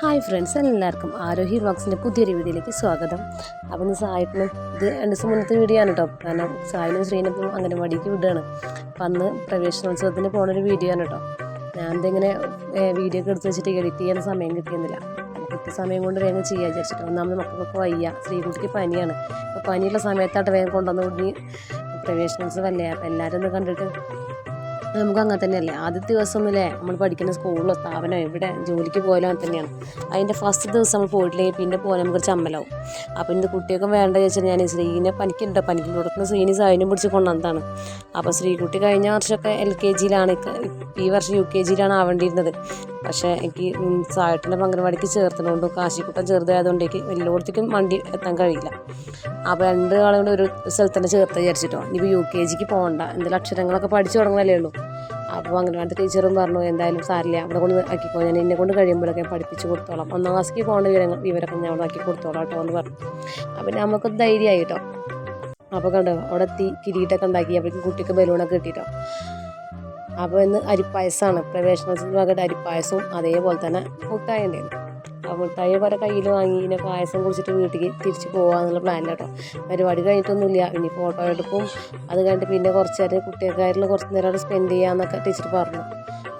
Hi friends എല്ലാവർക്കും ആരോഹി വ്ളോഗ്സിന്റെ പുതിയൊരു വീഡിയോയിലേക്ക് സ്വാഗതം. അപ്പം സായിട്ടിനും ഇത് രണ്ട് ദിവസം മുന്നത്തെ വീഡിയോ ആണ് കേട്ടോ. കാരണം സായിനും ശ്രീനപ്പം അങ്ങനെ മടിക്ക് വിടുകയാണ്. അപ്പം അന്ന് പ്രവേശനോത്സവത്തിന് പോണൊരു വീഡിയോ ആണ് കേട്ടോ. ഞാൻ ഇതിങ്ങനെ വീഡിയോ ഒക്കെ എടുത്ത് വെച്ചിട്ട് എഡിറ്റ് ചെയ്യാൻ സമയം കിട്ടിയിരുന്നില്ല കൃത്യ സമയം കൊണ്ട് വേഗം ചെയ്യാൻ വിചാരിച്ചിട്ട് ഒന്നാമത് മക്കൾക്കൊക്കെ വയ്യ. ശ്രീകുട്ടിക്ക് പനിയാണ്. അപ്പോൾ പനിയുള്ള സമയത്തായിട്ട് വേഗം കൊണ്ടുവന്ന് കൂടി പ്രവേശനോത്സവം അല്ലേ അപ്പം എല്ലാവരും ഒന്ന് കണ്ടിട്ട് നമുക്ക് അങ്ങനെ തന്നെയല്ലേ ആദ്യത്തെ ദിവസം അല്ലേ നമ്മൾ പഠിക്കുന്ന സ്കൂളിലോ സ്ഥാപനമോ എവിടെ ജോലിക്ക് പോയാലും അങ്ങനെ തന്നെയാണ് അതിന്റെ ഫസ്റ്റ് ദിവസം നമ്മൾ പോയിട്ടില്ലെങ്കിൽ പിന്നെ പോകാൻ നമുക്ക് ചമ്മലാവും അപ്പോൾ ഇന്ന് കുട്ടിയൊക്കെ വേണ്ട ചോദിച്ചാൽ ഞാൻ ശ്രീനെ പനിക്കുണ്ട് പനിക്ക് കൊടുക്കുന്ന ശ്രീനി സായിനും പിടിച്ച് കൊണ്ടുവന്നതാണ്. അപ്പോൾ ശ്രീകുട്ടി കഴിഞ്ഞ വർഷമൊക്കെ എൽ കെ ജിയിലാണ്. ഈ വർഷം യു കെ ജിയിലാണ് ആവേണ്ടിയിരുന്നത്. പക്ഷേ എനിക്ക് സായിട്ടിന്റെ അംഗനവാടിക്ക് ചേർത്തതുകൊണ്ടും കാശിക്കുട്ടം ചെറുതായതുകൊണ്ട് എനിക്ക് എല്ലായിടത്തേക്കും വണ്ടി എത്താൻ കഴിയില്ല. അപ്പോൾ രണ്ട് ആളും ഒരു സ്ഥലത്ത് ചേർത്ത് വിചാരിച്ചിട്ടോ. ഇനിയിപ്പോൾ യു കെ ജിക്ക് പോകണ്ട. എന്തെങ്കിലും അക്ഷരങ്ങളൊക്കെ പഠിച്ചു തുടങ്ങുന്നല്ലേ ഉള്ളൂ. അപ്പോൾ അംഗനവാടി ടീച്ചറും പറഞ്ഞു എന്തായാലും സാരില്ല അവിടെ കൊണ്ട് ആക്കിക്കോ. ഞാൻ എന്നെ കൊണ്ട് കഴിയുമ്പോഴൊക്കെ പഠിപ്പിച്ച് കൊടുത്തോളാം. ഒന്നാം ക്ലാസ്സിലേക്ക് പോകേണ്ട വിവരങ്ങൾ വിവരമൊക്കെ ഞാൻ ആക്കി കൊടുത്തോളാം കേട്ടോ എന്ന് പറഞ്ഞു. അപ്പം നമുക്ക് ധൈര്യമായി കേട്ടോ. അപ്പോൾ കണ്ടോ അവിടെ എത്തി കിരീട്ടൊക്കെ ഉണ്ടാക്കി. അപ്പോഴേക്കും കുട്ടിക്ക് ബലൂണൊക്കെ കിട്ടിയിട്ടോ അപ്പോൾ ഇന്ന് അരിപ്പായസമാണ്. പ്രവേശനത്തിന് വകയുടെ അരിപ്പായസവും അതേപോലെ തന്നെ മുട്ടായി ഉണ്ടായിരുന്നു ആ മുട്ടായി വരെ കയ്യിൽ വാങ്ങി ഇങ്ങനെ പായസം കുടിച്ചിട്ട് വീട്ടിലേക്ക് തിരിച്ച് പോകാമെന്നുള്ള കേട്ടോ പരിപാടി കഴിഞ്ഞിട്ടൊന്നുമില്ല. ഇനി ഫോട്ടോ എടുക്കും. അത് കഴിഞ്ഞിട്ട് പിന്നെ കുറച്ച് നേരം കുട്ടികൾക്കാരിൽ കുറച്ച് നേരം അവിടെ സ്പെൻഡ് ചെയ്യാമെന്നൊക്കെ ടീച്ചർ പറഞ്ഞു.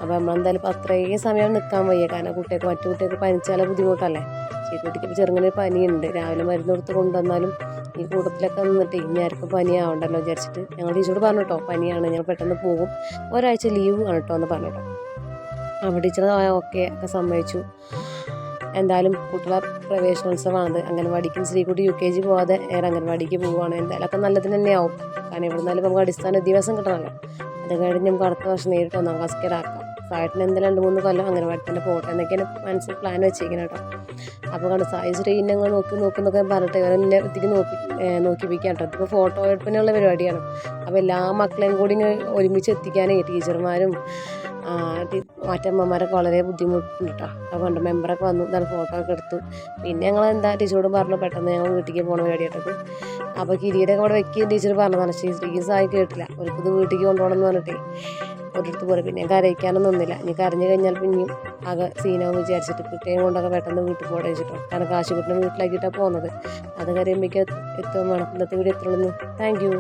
അപ്പോൾ നമ്മളെന്തായാലും അത്രയും സമയം നിൽക്കാൻ വയ്യ. കാരണം കുട്ടികൾക്ക് മറ്റു കുട്ടികൾക്ക് പനിച്ചാൽ ബുദ്ധിമുട്ടല്ലേ? ഈ കുട്ടിക്ക് ചെറുങ്ങനെ പനിയുണ്ട്. രാവിലെ മരുന്ന് കൊടുത്ത് കൊണ്ടുവന്നാലും ഈ കൂട്ടത്തിലൊക്കെ നിന്നിട്ട് ഇനി ആർക്കും പനിയാവണ്ടല്ലോ വിചാരിച്ചിട്ട് ഞങ്ങൾ ടീച്ചറോട് പറഞ്ഞു കേട്ടോ പനിയാണ്. ഞങ്ങൾ പെട്ടെന്ന് പോകും. ഒരാഴ്ച ലീവ് ആണ് കേട്ടോ എന്ന് പറഞ്ഞു കേട്ടോ അപ്പോൾ ടീച്ചർ ഓക്കെ ഒക്കെ സമ്മതിച്ചു. എന്തായാലും കുട്ടികളെ പ്രവേശനോത്സവമാണത് അംഗൻവാടിക്കും ശ്രീകുട്ടി യു കെ ജി പോവാതെ നേരെ അംഗൻവാടിക്ക് പോവുകയാണ് എന്തായാലും ഒക്കെ നല്ലതിന് തന്നെയാവും. കാരണം ഇവിടെ നിന്നാലും നമുക്ക് അടിസ്ഥാന വിദ്യാഭ്യാസം കിട്ടണമല്ലോ. അത് കഴിഞ്ഞ് നമുക്ക് അടുത്ത വർഷം നേരിട്ട് ഒന്നാം ക്ലാസ് കയറാക്കാം സായിട്ടിന് എന്തായാലും രണ്ട് മൂന്ന് കൊല്ലം അംഗൻവാടി തന്നെ പോകട്ടെ എന്നൊക്കെയാണ് മനസ്സിൽ പ്ലാൻ വെച്ചിരിക്കുന്നത് കേട്ടോ. അപ്പോൾ കണ്ട് സായി ശ്രീനെ ഞങ്ങൾ നോക്കി നോക്കുന്നൊക്കെ പറഞ്ഞിട്ട് ഇവരെ എല്ലാ എത്തിക്ക് നോക്കി നോക്കിപ്പിക്കാം കേട്ടോ. അതിപ്പോൾ ഫോട്ടോ എടുപ്പിനുള്ള പരിപാടിയാണ്. അപ്പോൾ എല്ലാ മക്കളെയും കൂടി ഒരുമിച്ച് എത്തിക്കാനേ ടീച്ചർമാരും മറ്റമ്മമാരൊക്കെ വളരെ ബുദ്ധിമുട്ടുണ്ട് കേട്ടോ അതുകൊണ്ട് മെമ്പറൊക്കെ വന്നു എന്താണ് ഫോട്ടോ ഒക്കെ എടുത്തു. പിന്നെ ഞങ്ങൾ എന്താ ടീച്ചറോട് പറഞ്ഞു പെട്ടെന്ന് ഞങ്ങൾ വീട്ടിലേക്ക് പോകണ പരിപാടിയായിട്ടത് അപ്പോൾ കിരീടൊക്കെ അവിടെ വെക്കുകയും ടീച്ചർ പറഞ്ഞതാണ് ശ്രീ സായി കേട്ടില്ല. അവർക്കിത് വീട്ടിലേക്ക് കൊണ്ടുപോകണം എന്ന് പറഞ്ഞിട്ടേ ഒരിടത്ത് പോലെ പിന്നെ കരയിക്കാനൊന്നും നിന്നില്ല. ഇനി കരഞ്ഞു കഴിഞ്ഞാൽ പിന്നെയും ആകെ സീനാവും വിചാരിച്ചിട്ട് കുട്ടിയെ കൊണ്ടൊക്കെ പെട്ടെന്ന് വീട്ടിൽ പോകണം വെച്ചിട്ടോ കാരണം കാശുകുട്ടിനെ വീട്ടിലാക്കിയിട്ടാണ് പോകുന്നത് അത് കരയുമ്പോഴേക്കും എത്തും വേണം. ഇന്നത്തെ വീട് എത്തുള്ളൂ താങ്ക് യു.